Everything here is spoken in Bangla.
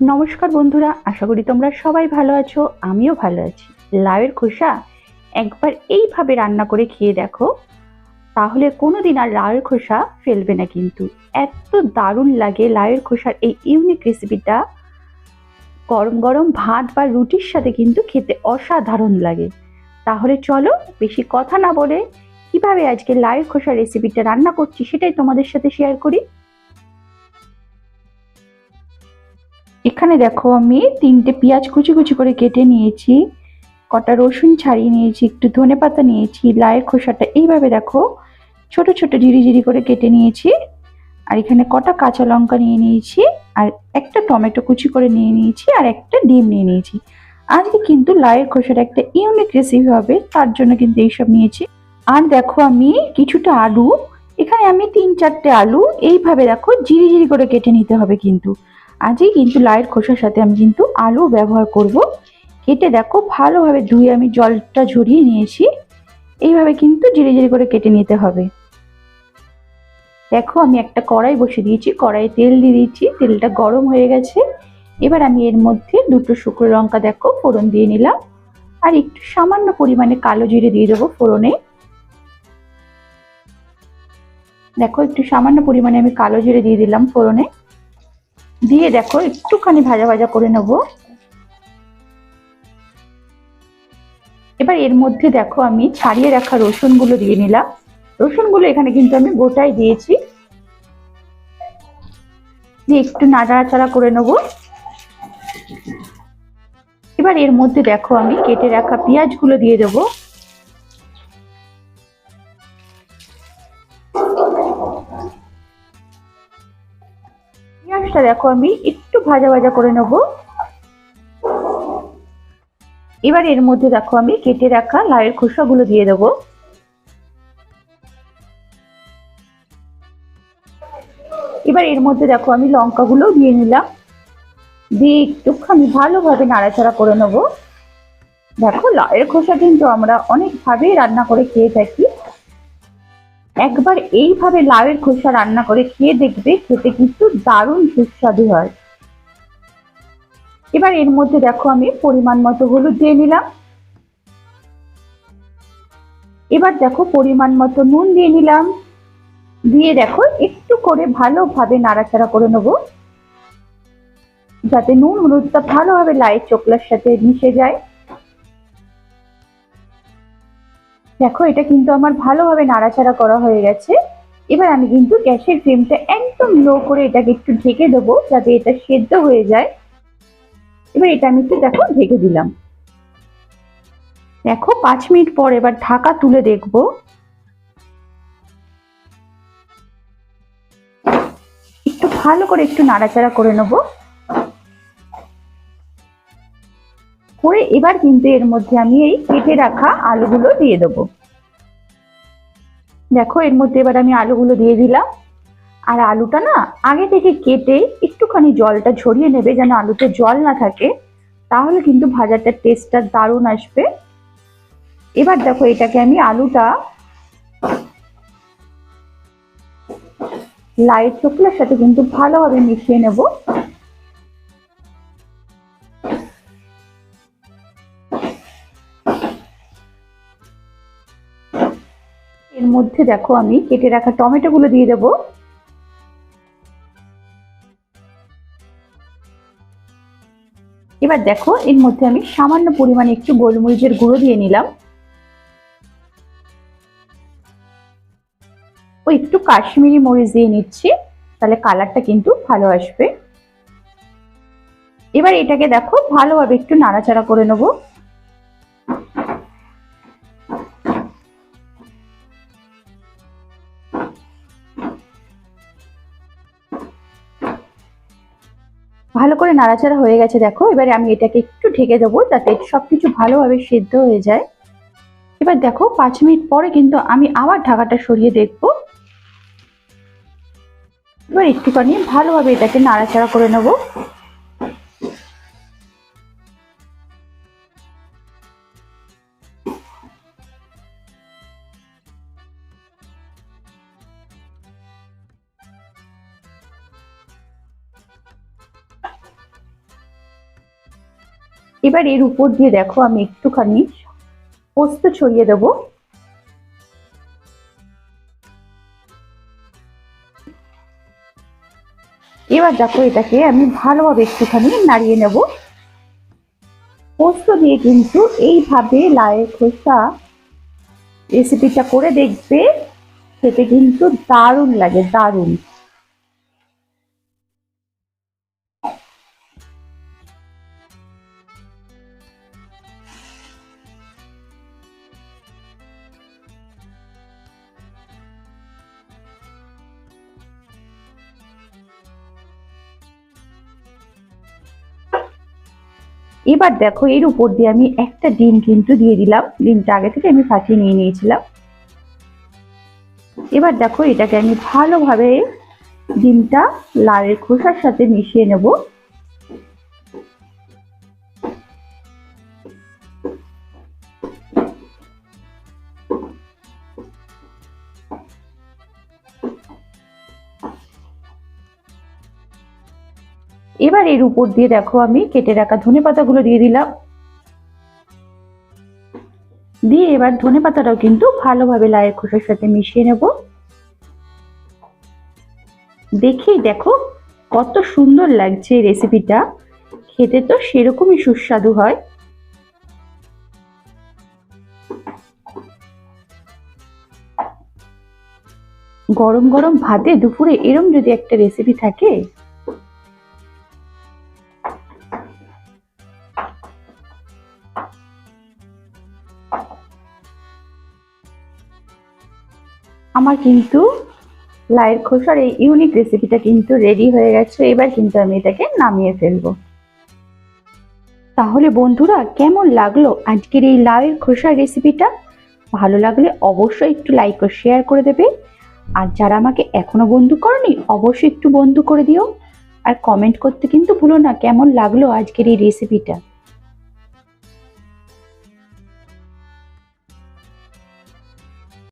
নমস্কার বন্ধুরা, আশা করি তোমরা সবাই ভালো আছো, আমিও ভালো আছি। লাউয়ের খোসা একবার এইভাবে রান্না করে খেয়ে দেখো, তাহলে কোনো দিন আর লাউয়ের খোসা ফেলবে না কিন্তু। এত দারুণ লাগে লাউয়ের খোসার এই ইউনিক রেসিপিটা গরম গরম ভাত বা রুটির সাথে কিন্তু খেতে অসাধারণ লাগে। তাহলে চলো বেশি কথা না বলে কীভাবে আজকে লাউয়ের খোসা রেসিপিটা রান্না করছি সেটাই তোমাদের সাথে শেয়ার করি। এখানে দেখো আমি তিনটে পেঁয়াজ কুচি কুচি করে কেটে নিয়েছি, কটা রসুন ছাড়িয়ে নিয়েছি, একটু ধনে পাতা নিয়েছি লায়ের খোসাটা এইভাবে দেখো ছোট ছোট ঝিরি ঝিরি করে কেটে নিয়েছি। আর এখানে কটা কাঁচা লঙ্কা নিয়ে নিয়েছি আর একটা টমেটো কুচি করে নিয়ে নিয়েছি আর একটা ডিম নিয়ে নিয়েছি। আজকে কিন্তু লায়ের খোসার একটা ইউনিক রেসিপি হবে, তার জন্য কিন্তু এইসব নিয়েছি। আর দেখো আমি কিছুটা আলু, এখানে আমি তিন চারটে আলু, এইভাবে দেখো ঝিরি ঝিরি করে কেটে নিতে হবে কিন্তু। আজই কিন্তু লাইট খোসার সাথে আমি কিন্তু আলু ব্যবহার করব। কেটে দেখো, ভালোভাবে ধুয়ে আমি জলটা ঝরিয়ে নিয়েছি। এইভাবে কিন্তু জিরে জিরে করে কেটে নিতে হবে। দেখো, আমি একটা কড়াই বসে দিয়েছি। কড়াইয়ে তেল দিয়ে দিয়েছি। তেলটা গরম হয়ে গেছে। এবার আমি এর মধ্যে দুটো শুকনো লঙ্কা দেখো, ফোড়ন দিয়ে নিলাম। আর একটু সামান্য পরিমাণে কালো জিরে দিয়ে দেবো ফোড়নে। দেখো, একটু সামান্য পরিমাণে আমি কালো জিরে দিয়ে দিলাম ফোড়নে। দিয়ে দেখো, একটুখানি ভাজা ভাজা করে নেব। এবার এর মধ্যে দেখো, আমি ছাড়িয়ে রাখা রসুনগুলো দিয়ে নিলাম। রসুনগুলো এখানে কিন্তু আমি গোটাই দিয়েছি। দিয়ে একটু নাড়াচাড়া করে নেব। এবার এর মধ্যে দেখো, আমি কেটে রাখা পেঁয়াজগুলো দিয়ে দেবো। পেঁয়াজটা দেখো আমি একটু ভাজা ভাজা করে নেব। এবার এর মধ্যে দেখো আমি কেটে রাখা লাউয়ের খোসাগুলো দিয়ে দেব। এবার এর মধ্যে দেখো আমি লঙ্কাগুলো দিয়ে নিলাম। দিয়ে একটুখানি ভালোভাবে নাড়াচাড়া করে নেব। দেখো লাউয়ের খোসা কিন্তু আমরা অনেকভাবেই রান্না করে খেয়ে থাকি। একবার এইভাবে লাউয়ের খোসা রান্না করে খেয়ে দেখবে খেতে কিন্তু দারুণ সুস্বাদু হয়। এবার এর মধ্যে দেখো আমি পরিমাণ মতো হলুদ দিয়ে নিলাম। এবার দেখো পরিমাণ মতো নুন দিয়ে নিলাম। দিয়ে দেখো একটু করে ভালোভাবে নাড়াচাড়া করে নেব। যাতে নুন হলুদটা ভালোভাবে লাইয়ের চোকলার সাথে মিশে যায়। দেখো, এটা কিন্তু আমার ভালোভাবে নাড়াচাড়া করা হয়ে গেছে। এবার আমি কিন্তু গ্যাসের ফ্লেমটা একদম লো করে এটাকে একটু ঢেকে দেবো, যাতে এটা সেদ্ধ হয়ে যায়। এবার এটা আমি একটু, দেখো, ঢেকে দিলাম। দেখো, পাঁচ মিনিট পর এবার ঢাকা তুলে দেখব। একটু ভালো করে একটু নাড়াচাড়া করে নেব। করে এবার কিন্তু এর মধ্যে আমি এই কেটে রাখা আলুগুলো দিয়ে দেবো। দেখো, এর মধ্যে এবার আমি আলুগুলো দিয়ে দিলাম। আর আলুটা না আগে থেকে কেটে একটুখানি জলটা ঝরিয়ে নেবে যেন আলুতে জল না থাকে, তাহলে কিন্তু ভাজাটার টেস্টটা দারুণ আসবে। এবার দেখো, এটাকে আমি আলুটা লাইট চোখলার সাথে কিন্তু ভালোভাবে মিশিয়ে নেব। মধ্যে দেখো আমি কেটে রাখা টমেটো গুলো দিয়ে দেবো। এবার দেখো, এর মধ্যে আমি সামান্য পরিমাণে একটু গোলমরিচের গুঁড়ো দিয়ে নিলাম। ও একটু কাশ্মীরি মরিচ দিয়ে নিচ্ছি, তাহলে কালারটা কিন্তু ভালো আসবে। এবার এটাকে দেখো ভালোভাবে একটু নাড়াচাড়া করে নেব। ভালো করে নাড়াচাড়া হয়ে গেছে, দেখো। এবারে আমি এটাকে একটু ঢেকে দেবো যাতে সব কিছু ভালোভাবে সিদ্ধ হয়ে যায়। এবার দেখো, পাঁচ মিনিট পরে কিন্তু আমি আবার ঢাকাটা সরিয়ে দেখব। এবার একটুখানি ভালোভাবে এটাকে নাড়াচাড়া করে নেব। এবার এর উপর দিয়ে দেখো আমি একটুখানি পোস্ত ছড়িয়ে দেবো। এবার দেখো এটাকে আমি ভালোভাবে একটুখানি নাড়িয়ে নেব। পোস্ত দিয়ে কিন্তু এইভাবে লায়ের খোসা রেসিপিটা করে দেখবে, খেতে কিন্তু দারুণ লাগে, দারুণ। এবার দেখো এর উপর দিয়ে আমি একটা ডিম কিন্তু দিয়ে দিলাম। ডিমটা আগে থেকে আমি ফাটিয়ে নিয়ে নিয়েছিলাম। এবার দেখো এটাকে আমি ভালোভাবে ডিমটা লালের খোসার সাথে মিশিয়ে নেব। এবার এর উপর দিয়ে দেখো আমি কেটে রাখা ধনে পাতাগুলো দিয়ে দিলাম। দিয়ে এবার ধনে পাতাটাও কিন্তু ভালোভাবে লায়ের খোসার সাথে মিশিয়ে নেব। দেখেই দেখো কত সুন্দর লাগছে রেসিপিটা খেতে তো সেরকমই সুস্বাদু হয়। গরম গরম ভাতে দুপুরে এরম যদি একটা রেসিপি থাকে আমার কিন্তু লাইয়ের খোসার এই ইউনিক রেসিপিটা কিন্তু রেডি হয়ে গেছে। এবার কিন্তু আমি এটাকে নামিয়ে ফেলব। তাহলে বন্ধুরা, কেমন লাগল আজকের এই লাউয়ের খোসার রেসিপিটা ভালো লাগলে অবশ্যই একটু লাইক ও শেয়ার করে দেবে। আর যারা আমাকে এখনও বন্ধু করনি, অবশ্যই একটু বন্ধু করে দিও। আর কমেন্ট করতে কিন্তু ভুলো না কেমন লাগল আজকের এই রেসিপিটা